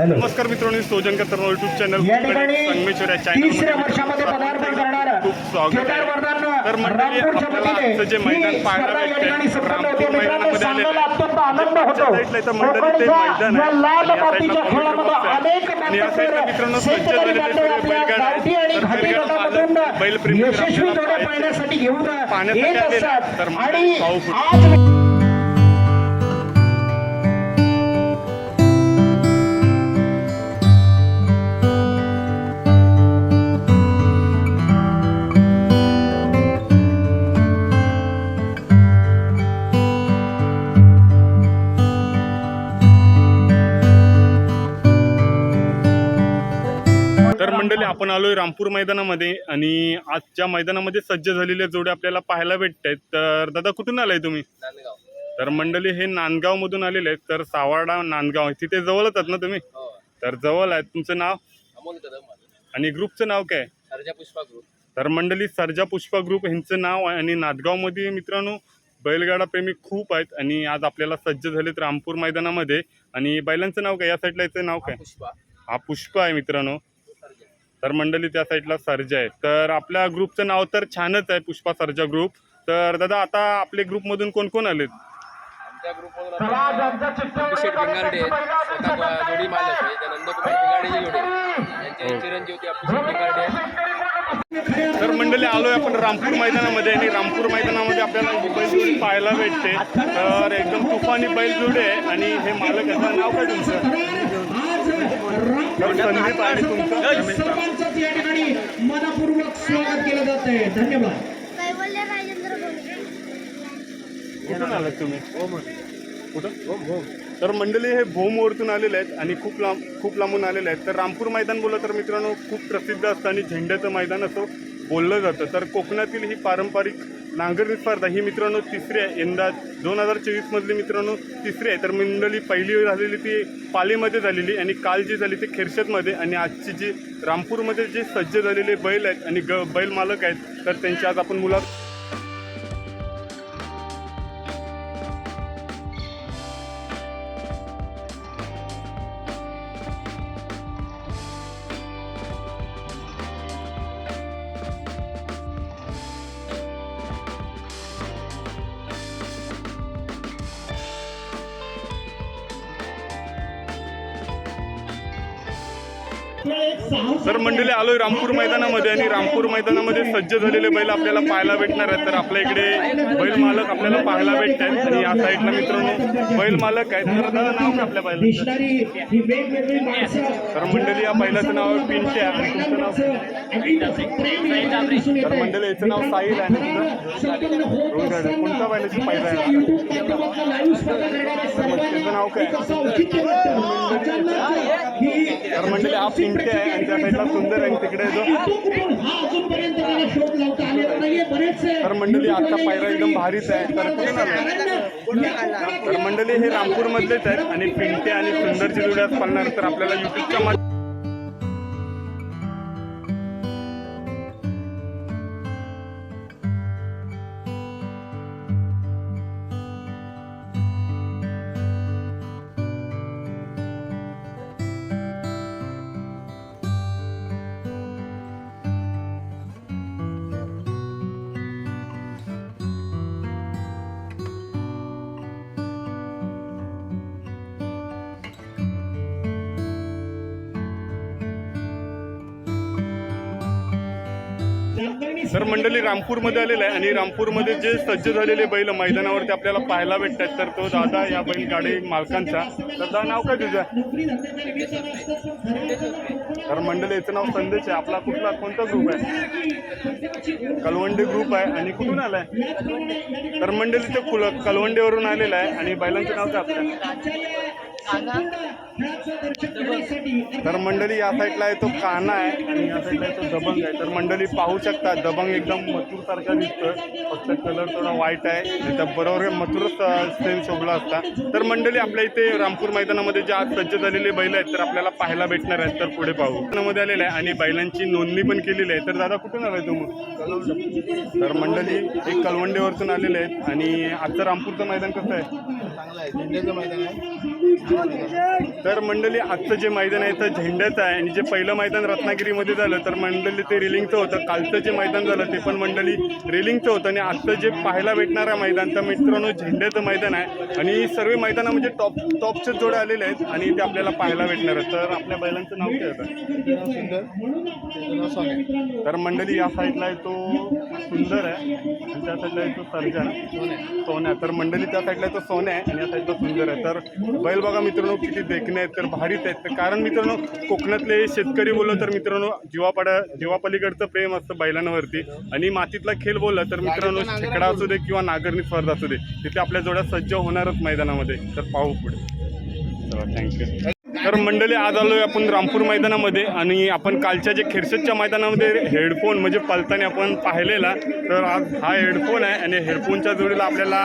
Hello नमस्कार मित्रांनो सोजन कतर युट्यूब चॅनल या ठिकाणी संगमेश्वर तिसऱ्या वर्षामध्ये पदार्पण करणार खूप स्वागत केदार आहे तर मंडळी रामपूरच्या आपल्याला वतीने आजचं जे मैदान ही पाहायला स्पर्धा या भेटतंय, ठिकाणी संपन्न होते. रामपूर मित्रांनो, मैदानामध्ये सांगायला आलेलं अत्यंत आनंद होतो साईडला इथं मंडळी ते कोकणच्या मैदान आहे. या लाल आणि या मातीच्या साईडला खेळामध्ये पॉकेट अनेक आणि या साईडला मित्रांनो शेतकरी झालेले बांधव सगळे आपल्या बैलगाड्या गावठी आणि तर घाटी बैलगाडा गटामधून मालक, बैलप्रेमी यशस्वी जोड्या. पाहण्यासाठी घेऊन पाहण्यासाठी येत आलेले आहेत. असतात तर आणि पाहू पुढे. आज आपण आलोय रामपूर मैदानामध्ये आणि आजच्या मैदानामध्ये सज्ज झालेल्या जोड्या आपल्याला पाहायला भेटत आहेत तर दादा कुठून आलाय तुम्ही? तर मंडळी हे नांदगाव मधून आलेले आहेत. तर सावाडा नांदगाव आहे. तिथे जवळच आहेत ना तुम्ही? हो. तर जवळ आहे. तुमचं नाव? अमोल कदम आणि ग्रुपचं नाव काय? सर्जा पुष्पा ग्रुप. तर मंडळी सर्जा पुष्पा ग्रुप यांचं नाव आहे. आणि नांदगावमध्ये मित्रांनो बैलगाडा प्रेमी खूप आहेत. आणि आज आपल्याला सज्ज झालेत रामपूर मैदानामध्ये. आणि बैलांचं नाव काय? या साईडला याचं नाव काय? पुष्पा. हा पुष्पा आहे मित्रांनो. तर मंडळी त्या साईडला सर्जा आहे तर आपल्या ग्रुपचं नाव तर छानच आहे पुष्पा सर्जा ग्रुप. तर दादा आता आपले ग्रुपमधून कोण कोण आलेत? आमच्या ग्रुपमधून अभिषेक भिंगारडे स्वतः ब- जोडी मालक आहे. त्या नंदकुमार भिंगारडेची जोडी त्यांचे चिरंजीव ते अभिषेक भिंगारडे आहेत. तर मंडळी आलोय आपण रामपूर मैदानामध्ये आणि रामपूर मैदानामध्ये आपल्याला बैलजोडी पाहायला भेटते. तर एकदम तुफानी बैलजोडी आहे आणि हे मालक याचं नाव काय तुमचं? सर्वांचंच या ठिकाणी मनपूर्वक स्वागत केलं जात आहे धन्यवाद कुठून आलात तुम्ही? कुठं? तर मंडळी हे भोमवरतून आलेले आहेत आणि खूप लांब खूप लांबून आलेले आहेत. तर रामपूर मैदान बोललं तर मित्रांनो खूप प्रसिद्ध असतं आणि झेंड्याचं मैदान असं बोललं जातं. तर कोकणातील ही पारंपरिक नांगरणी स्पर्धा ही मित्रांनो तिसरी आहे. यंदा दोन हजार चोवीसमधली मित्रांनो तिसरी आहे. तर मंडळी पहिली झालेली ती पालीमध्ये झालेली आणि काल जी झाली ती खेरशतमध्ये आणि आजची जी रामपूरमध्ये जे सज्ज झालेले बैल आहेत आणि ग बैल मालक आहेत तर त्यांची आज आपण मुलाखत तर मंडळी आलोय रामपूर मैदानामध्ये आणि रामपूर मैदानामध्ये सज्ज झालेले बैल आपल्याला पाहायला भेटणार आहेत. तर आपल्या इकडे बैल मालक आपल्याला पाहायला भेटत आहेत. आणि या साईडला मित्रांनो बैल मालक आहेत. तर दादा नाव काय आपल्या बैलाचं? माणसं तर मंडळी या बैलाचं नाव आहे पिंट्या आणि तुमचं नाव. तर मंडळी याचं नाव साहिल आहे. आहे. कोणत्या बैलाची पहिला आहे? त्याचं नाव काय? सर्वांना एक असं औचित्य वाटतं. अचानक ही तर मंडळी हा पिंट्या आहे आणि त्या साईडला सुंदर आहे आणि तिकडे जो कुठून हा अजूनपर्यंत त्याला शोध लावता आलेला नाहीये बरेचसे तर मंडळी आजचा पायरा एकदम भारीच आहे. तर? तर मंडळी हे रामपूर मधलेच आहेत आणि पिंटे आणि सुंदरची जोडी आज पाळणार तर आपल्याला युट्यूबच्या तर मंडळी रामपूरमध्ये आलेलं आहे आणि रामपूरमध्ये जे सज्ज झालेले बैल मैदानावरती आपल्याला पाहायला भेटतात तर तो दादा या बैलगाडी मालकांचा. तर दादा नाव काय तुझं? तर मंडळी याचं नाव संदेश आहे. आपला कुठला कोणता ग्रुप आहे? कलवंडे ग्रुप आहे. आणि कुठून आलाय? तर मंडळी ते कुल कलवंडेवरून आलेलं आहे. आणि बैलांचं नाव काय आपलं? तर मंडळी या साईडला आहे तो काना आहे. आणि या साईडला आहे तो दबंग आहे. तर मंडळी पाहू शकता दबंग एकदम मथुर सारखा दिसतोय. फक्त कलर थोडा व्हाईट आहे. त्याच्या बरोबर मथुरच सेम शोभला असता. तर मंडळी आपल्या इथे रामपूर मैदानामध्ये जे आज सज्ज झालेले बैल आहेत तर आपल्याला पाहायला भेटणार आहेत. तर पुढे पाहू. मैदानामध्ये आलेले आहे आणि बैलांची नोंदणी पण केलेली आहे. तर दादा कुठून आलाय तुम्ही तर मंडळी एक कलवंडेवरतून आलेले आहेत. आणि आजचं रामपूरचं मैदान कसं आहे? आहे. झेंड्याचं मैदान आहे. तर मंडळी आजचं जे मैदान आहे तर झेंड्याचं आहे. आणि जे पहिलं मैदान रत्नागिरीमध्ये झालं तर मंडळी ते रिलिंगचं होतं. कालचं जे मैदान झालं ते पण मंडळी रिलिंगचं होतं. आणि आजचं जे पाहायला भेटणारं मैदान तर मित्रांनो झेंड्याचं मैदान आहे. आणि सर्व मैदानं म्हणजे टॉप टॉपचे जोडे आलेले आहेत. आणि ते आपल्याला पाहायला भेटणार आहेत. तर आपल्या बैलांचं नाव काय होतं? तर मंडळी या साईडला आहे तो सुंदर आहे. आणि त्या साईडला आहे तो सर्जन. सोन्या. तर मंडळी त्या साईडला तो सोन्या आहे. आणि सुंदर आहे. तर बैल बघा मित्रांनो किती देखणे आहेत तर भारीच आहेत. तर कारण मित्रांनो कोकणातले शेतकरी बोललं तर मित्रांनो जीवापाडा जीवापलीकडचं प्रेम असतं बैलांवरती आणि मातीतला खेळ बोललं तर मित्रांनो खेकडा असू दे किंवा नागरणी स्पर्धा असू दे तिथे आपल्या जोड्या सज्ज होणारच मैदानामध्ये. तर पाहू पुढे. चला थँक्यू तर मंडळी आज आलो आहे आपण रामपूर मैदानामध्ये आणि आपण कालच्या जे खिरशेदच्या मैदानामध्ये हेडफोन म्हणजे पलताने आपण पाहिलेला तर आज हा हेडफोन आहे आणि हेडफोनच्या जोडीला आपल्याला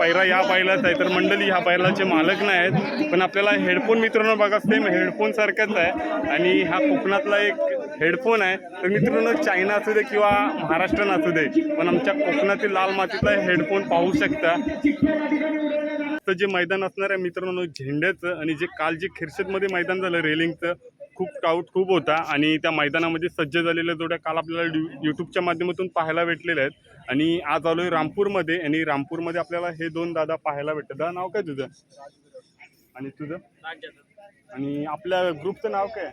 पैरा या पाहिलाच आहे. तर मंडळी ह्या बैलाचे मालक नाही आहेत पण आपल्याला हेडफोन मित्रांनो बघा सेम हेडफोन सारखाच आहे आणि हा कोकणातला एक हेडफोन आहे. तर मित्रांनो चायना असू दे किंवा महाराष्ट्रन असू दे पण आमच्या कोकणातील लाल मातीतला हेडफोन पाहू शकता. तर जे मैदान असणार आहे मित्रांनो झेंड्याचं आणि जे काल जे खिरशेदमध्ये मैदान झालं रेलिंगचं खूप टाऊट खूप होता आणि त्या मैदानामध्ये सज्ज झालेल्या जोड्या काल आपल्याला यूट्यूबच्या माध्यमातून पाहायला भेटलेल्या आहेत. आणि आज आलो आहे रामपूरमध्ये आणि रामपूरमध्ये आपल्याला हे दोन दादा पाहायला भेटतात. दादा नाव काय तुझं? आणि तुझं? आणि आपल्या ग्रुपचं नाव काय?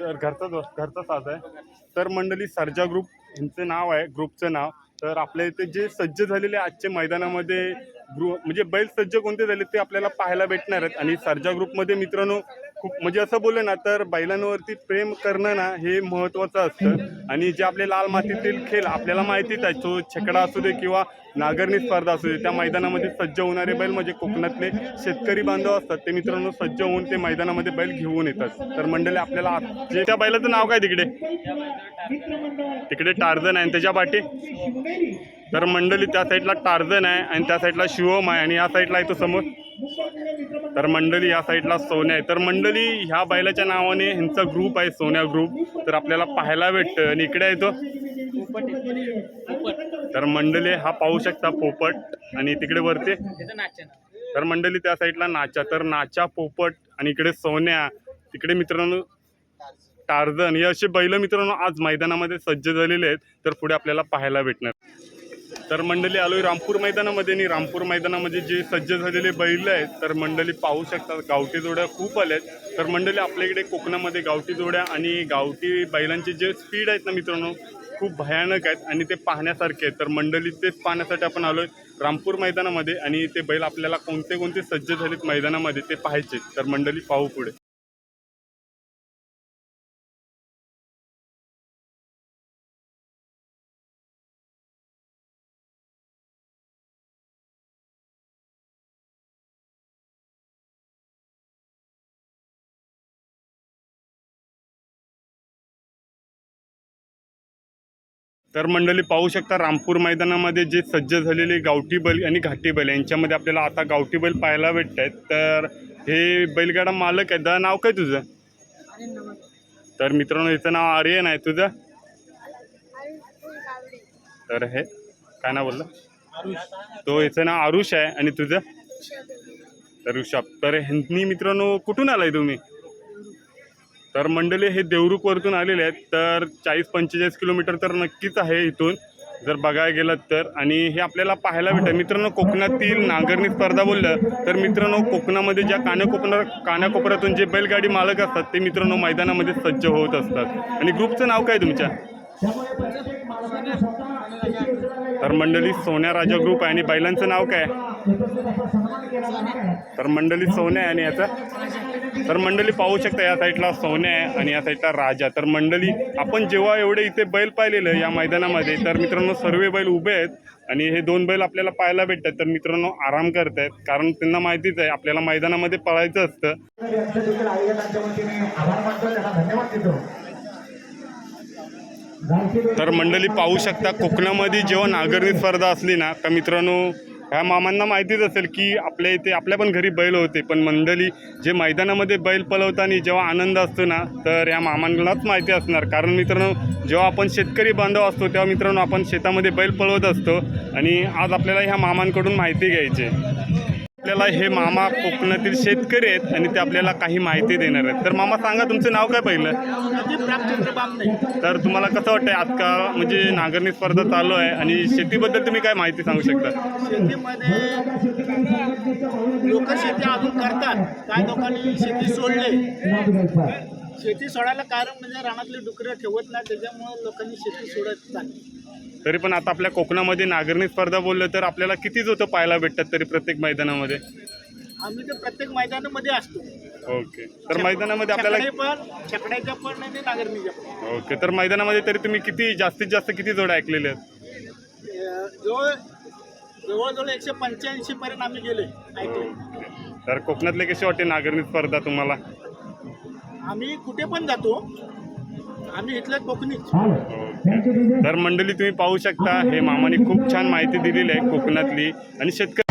तर घरचा घरचा साज आहे. तर मंडळी सर्जा ग्रुप यांचं नाव आहे ग्रुपचं नाव. तर आपल्या इथे जे सज्ज झालेले आजचे मैदानामध्ये गृह म्हणजे बैल सज्ज कोणते झाले ते आपल्याला पाहायला भेटणार आहेत. आणि सर्जा ग्रुपमध्ये मित्रांनो खूप म्हणजे असं बोललं ना तर बैलांवरती प्रेम करणं ना हे महत्त्वाचं असतं. आणि जे आपले लाल मातीतील खेळ आपल्याला माहितीच आहे तो छकडा असू दे किंवा नागरणी स्पर्धा असू दे त्या मैदानामध्ये सज्ज होणारे बैल म्हणजे कोकणातले शेतकरी बांधव असतात. ते मित्रांनो सज्ज होऊन ते मैदानामध्ये बैल घेऊन येतात. तर मंडळी आपल्याला जे त्या बैलाचं नाव काय तिकडे? तिकडे टार्झन आहे आणि त्याच्या पाठी. तर मंडळी त्या साईडला टार्झन आहे आणि त्या साईडला शिवम आहे आणि या साईडला आहे तो समोर तर मंडळी या साईडला सोन्या आहे. तर मंडळी ह्या बैलाच्या नावाने ह्यांचा ग्रुप आहे सोन्या ग्रुप तर आपल्याला पाहायला भेटतं. आणि इकडे आहे तो. तर मंडळी हा पाहू शकता पोपट. आणि तिकडे वरती. तर मंडळी त्या साईडला नाचा. तर नाचा पोपट आणि इकडे सोन्या. तिकडे मित्रांनो टार्झन. हे असे बैल मित्रांनो आज मैदानामध्ये सज्ज झालेले आहेत. तर पुढे आपल्याला पाहायला भेटणार. तर मंडळी आलोय रामपूर मैदानामध्ये आणि रामपूर मैदानामध्ये जे सज्ज झालेले बैल आहेत तर मंडळी पाहू शकतात गावठी जोड्या खूप आहेत. तर मंडळी आपल्या इकडे कोकणामध्ये गावठी जोड्या आणि गावठी बैलांचे जे स्पीड आहेत ना मित्रांनो खूप भयानक आहेत आणि ते पाहण्यासारखे आहेत. तर मंडळी तेच पाहण्यासाठी आपण आलोय रामपूर मैदानामध्ये आणि ते बैल आपल्याला कोणते कोणते सज्ज झालेत मैदानामध्ये ते पाहायचे तर मंडळी पाहू पुढे. तर मंडळी पाहू शकता रामपूर मैदानामध्ये जे सज्ज झालेले गावठी बैल आणि घाटी बैल यांच्यामध्ये आपल्याला आता गावठी बैल पाहायला भेटत आहेत तर हे बैलगाडा मालक आहे दा नाव काय तुझं? तर मित्रांनो याचं नाव आर्यन आहे. तुझं? तर हे काय नाव बोललं? तो याचं नाव आरुष आहे. आणि तुझं? तर ऋषभ. तर ह्यांनी मित्रांनो कुठून आलाय तुम्ही? तर मंडळी हे देवरुखवरतून आलेले आहेत. तर चाळीस पंचेचाळीस किलोमीटर तर नक्कीच आहे इथून. जर बघायला गेलात तर. आणि हे आपल्याला पाहायला भेटेल मित्रांनो कोकणातील नांगरणी स्पर्धा बोललं तर मित्रांनो कोकणामध्ये ज्या कानाकोपरा कानाकोपऱ्यातून जे बैलगाडी मालक असतात ते मित्रांनो मैदानामध्ये सज्ज होत असतात. आणि ग्रुपचं नाव काय तुमच्या? तर मंडळी सोन्या राजा ग्रुप आहे आणि बैलांचं नाव काय? तर मंडळी सोन्या आहे आणि याचं तर मंडळी पाहू शकता या साईडला सोन्या आहे आणि या साईडला राजा. तर मंडळी आपण जेव्हा एवढे इथे बैल पाहिलेलं या मैदानामध्ये तर मित्रांनो सर्व बैल उभे आहेत आणि हे दोन बैल आपल्याला पाहायला भेटतात. तर मित्रांनो आराम करत आहेत कारण त्यांना माहितीच आहे आपल्याला मैदानामध्ये पळायचं असतं यांच्या देखील आयोजकांच्या वतीने आभार मानतो त्यांना धन्यवाद देतो गावठी बैल- तर मंडळी पाहू शकता कोकणामध्ये जेव्हा नागरणी स्पर्धा असली ना तर मित्रांनो ह्या मामांना माहितीच असेल की आपल्या इथे आपल्या पण घरी बैल होते पण मंडळी जे मैदानामध्ये बैल पलवताना जेव्हा आनंद असतो ना तर या मामांनाच माहिती असणार कारण मित्रांनो जेव्हा आपण शेतकरी बांधव असतो तेव्हा मित्रांनो आपण शेतामध्ये बैल पळवत असतो आणि आज आपल्याला ह्या मामांकडून माहिती घ्यायची आहे. आपल्याला हे मामा कोकणातील शेतकरी आहेत आणि ते आपल्याला काही माहिती देणार आहेत. तर मामा सांगा तुमचं नाव काय पहिलं? तर तुम्हाला कसं वाटतंय आजकाल म्हणजे नांगरणी स्पर्धा चालू आहे आणि शेतीबद्दल तुम्ही काय माहिती सांगू शकता? शेतीमध्ये लोक शेती अजून करतात. काही लोकांनी शेती सोडले. शेती सोडायला कारण म्हणजे रानातली डुकरं ठेवत नाही त्याच्यामुळे लोकांनी शेती सोडत नाही. तरी पण आता आपल्या कोकणामध्ये नांगरणी स्पर्धा बोललं तर आपल्याला किती जोतं पाहायला भेटतात तरी प्रत्येक मैदानामध्ये? आम्ही तर प्रत्येक मैदानामध्ये असतो. ओके. तर मैदानामध्ये आपल्याला छकडे पण छकड्याच्या पण आणि नांगरणीच्या पण. ओके. तर मैदानामध्ये तरी तुम्ही किती जास्तीत जास्त किती जोड्या ऐकलेल्या आहेत? अं, जवळ जवळजवळ एकशे पंच्याऐंशी पर्यंत आम्ही गेले ऐकले तर कोकणातले कशी वाटते नांगरणी स्पर्धा तुम्हाला? आम्ही कुठे पण जातो. आम्ही इथले कोकणीच. ओके तर मंडळी तुम्ही पाहू शकता हे मामाने खूप छान माहिती दिलेली आहे कोकणातली. आणि शेतकरी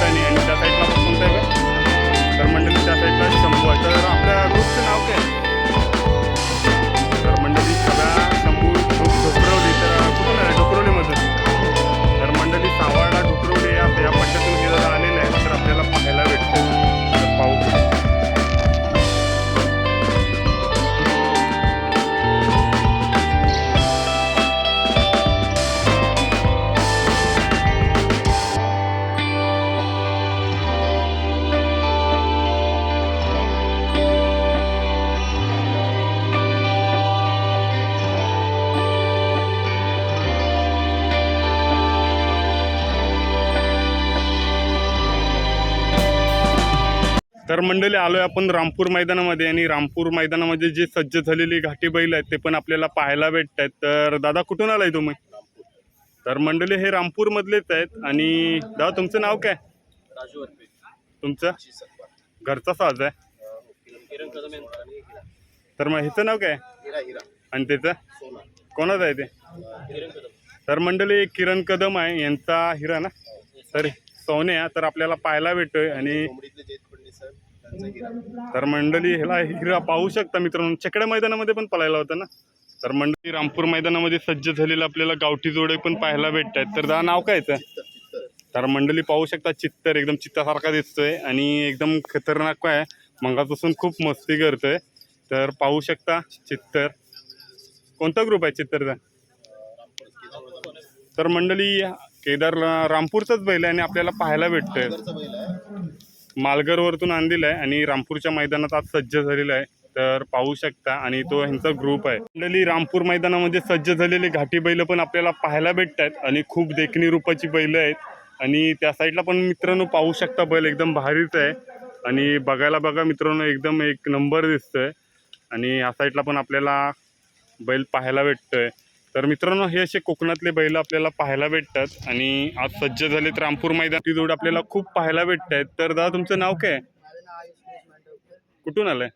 पाहिलेलं मंडळी मंडळी आलोय आपण रामपूर मैदानामध्ये आणि रामपूर मैदानामध्ये जे सज्ज झालेली घाटी बैल आहेत ते पण आपल्याला पाहायला भेटत आहेत तर दादा कुठून आलाय तुम्ही? तर मंडळी हे रामपूर मधलेच आहेत आणि दादा तुमचं नाव काय? राजू अर्पे तुमचं? घरचा साज आहे. किरण कदम यांचा आणि हिरा तर मग ह्याचं नाव काय? हिरा हिरा आणि त्याचं? सोना कोणाचं आहे ते? किरण कदम तर मंडळी किरण कदम आहे यांचा हिरा ना? तर सोने तर आपल्याला पाहायला भेटतोय आणि कोंबडीतले फडणीस सर त्यांचा हिरा तर मंडळी ह्याला हिरा पाहू शकता मित्रांनो. चकड्या मैदानामध्ये पण पळायला होता ना? तर मंडळी रामपूर मैदानामध्ये सज्ज झालेलं आपल्याला गावठी जोडे पण पाहायला भेटत आहेत तर दा नाव काय? तर मंडळी पाहू शकता चित्तर एकदम चित्तासारखा दिसतोय आणि एकदम खतरनाक आहे. मंगापासून खूप मस्ती करतोय. तर पाहू शकता चित्तर. कोणता ग्रुप आहे चित्तरचा तर मंडळी केदार रामपूरचाच बैल आहे आणि आपल्याला पाहायला भेटतोय. मालगरवरतून आणलेला आहे आणि रामपूरच्या मैदानात आज सज्ज झालेला आहे. तर पाहू शकता आणि तो ह्यांचा ग्रुप आहे. मंडळी रामपूर मैदानामध्ये सज्ज झालेले घाटी बैल पण आपल्याला पाहायला भेटत आहेत आणि खूप देखणी रूपाची बैल आहेत. आणि त्या साईडला पण मित्रांनो पाहू शकता बैल एकदम भारीच आहे. आणि बघायला बघा मित्रांनो एकदम एक नंबर दिसतोय. आणि ह्या साईडला पण आपल्याला बैल पाहायला भेटतोय. तर मित्रांनो हे असे कोकणातले बैल आपल्याला पाहायला भेटतात. आणि आज सज्ज झालेत रामपूर मैदान. ती जोड आपल्याला खूप पाहायला भेटत आहेत तर दादा तुमचं नाव काय? कुठून आलाय?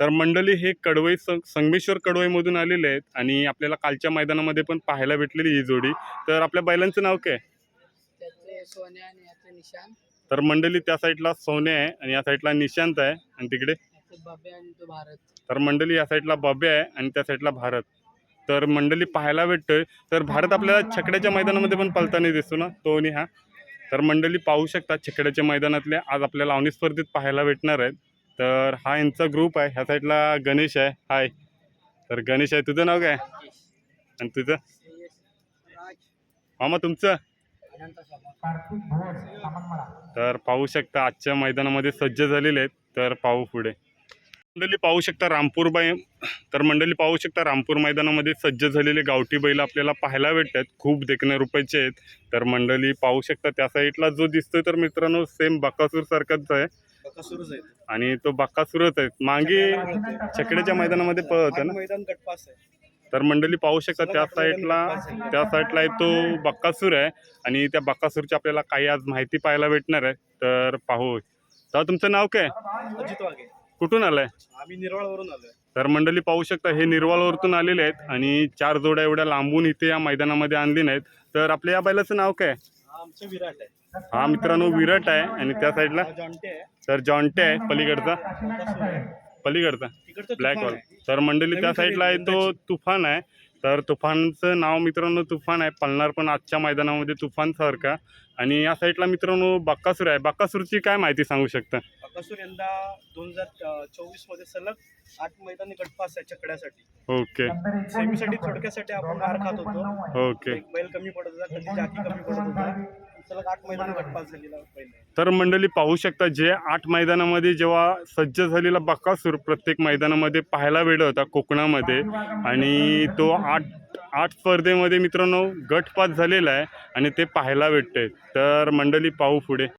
तर मंडळी हे कडवई स- संगमेश्वर कडवईमधून आलेले आहेत. आणि आपल्याला कालच्या मैदानामध्ये पण पाहायला भेटलेली ही जोडी. तर आपल्या बैलांचं नाव काय तर मंडळी त्या साईडला सोने आहे आणि या साईडला निशांत आहे. आणि तिकडे? तर मंडळी या साईडला बबे आहे आणि त्या साईडला भारत. तर मंडळी पाहायला भेटतोय. तर भारत आपल्याला छकड्याच्या मैदानामध्ये पण पलताना दिसतो ना? तो आणि हा. तर मंडळी पाहू शकता छकड्याच्या मैदानातले. आज आपल्याला लावणी स्पर्धेत पाहायला भेटणार आहेत. तर हा यांचा ग्रुप आहे. ह्या साईडला गणेश आहे. हाय तर गणेश आहे. तुझं नाव काय? आणि तुझं? मामा तुमचं? तर पाहू शकता आजच्या मैदानामध्ये सज्ज झालेले आहेत. तर पाहू पुढे. मंडळी पाहू शकता रामपूर बाई. तर मंडळी पाहू शकता रामपूर मैदानामध्ये सज्ज झालेले गावठी बैल आपल्याला पाहायला भेटतात. खूप देखण्या रुपयाचे आहेत. तर मंडळी पाहू शकता त्या साईडला जो दिसतोय तर मित्रांनो सेम बकासूर सारखाच आहे. आणि तो बक्कासूरच आहे. मागे छकड्याच्या मैदानामध्ये पळत ना? आहे. तर मंडळी पाहू शकता त्या साईडला त्या साईडला आहे तो बक्कासूर आहे. आणि त्या बक्कासूरची आपल्याला काही आज माहिती पाहायला भेटणार आहे. तर पाहू. तर तुमचं नाव काय? कुठून आलंय? आम्ही निरवाळवरून आलोय. तर मंडळी पाहू शकता हे निर्वालवरतून आलेले आहेत आणि चार जोड्या एवढ्या लांबून इथे या मैदानामध्ये आणली नाहीत. तर आपल्या या बैलाचं नाव काय? हा आमचं विराट आहे. हा मित्रांनो विराट आहे. आणि त्या साईडला? तर जॉन्टे आहे पलीकडचा. पलीकडचा? ब्लॅक आहे. तर मंडळी त्या साईडला आहे तो तुफान आहे. तर तुफानचं नाव मित्रांनो तुफान आहे. पळणार पण आजच्या मैदानामध्ये तुफान सारखा आणि या साईडला मित्रांनो बक्कासूर आहे. बक्कासूरची काय माहिती सांगू शकता? बकासूर यंदा दोन हजार चोवीसमध्ये सलग आठ मैदानी गटपास आहे चकड्यासाठी. ओके. सेमीसाठी थोडक्यासाठी आपण मार खात होतो. ओके. बैल कमी पडत होता कधी जाती कमी पडत होता. आठ झालेला पहिले तर मंडळी पाहू शकता जे आठ मैदानामध्ये जेव्हा सज्ज झालेला बकासूर प्रत्येक मैदानामध्ये पाहायला भेटत होता कोकणामध्ये. आणि तो आठ आठ स्पर्धेमध्ये मित्रांनो गटपात झालेला आहे आणि ते पाहायला भेटते तर मंडळी पाहू पुढे.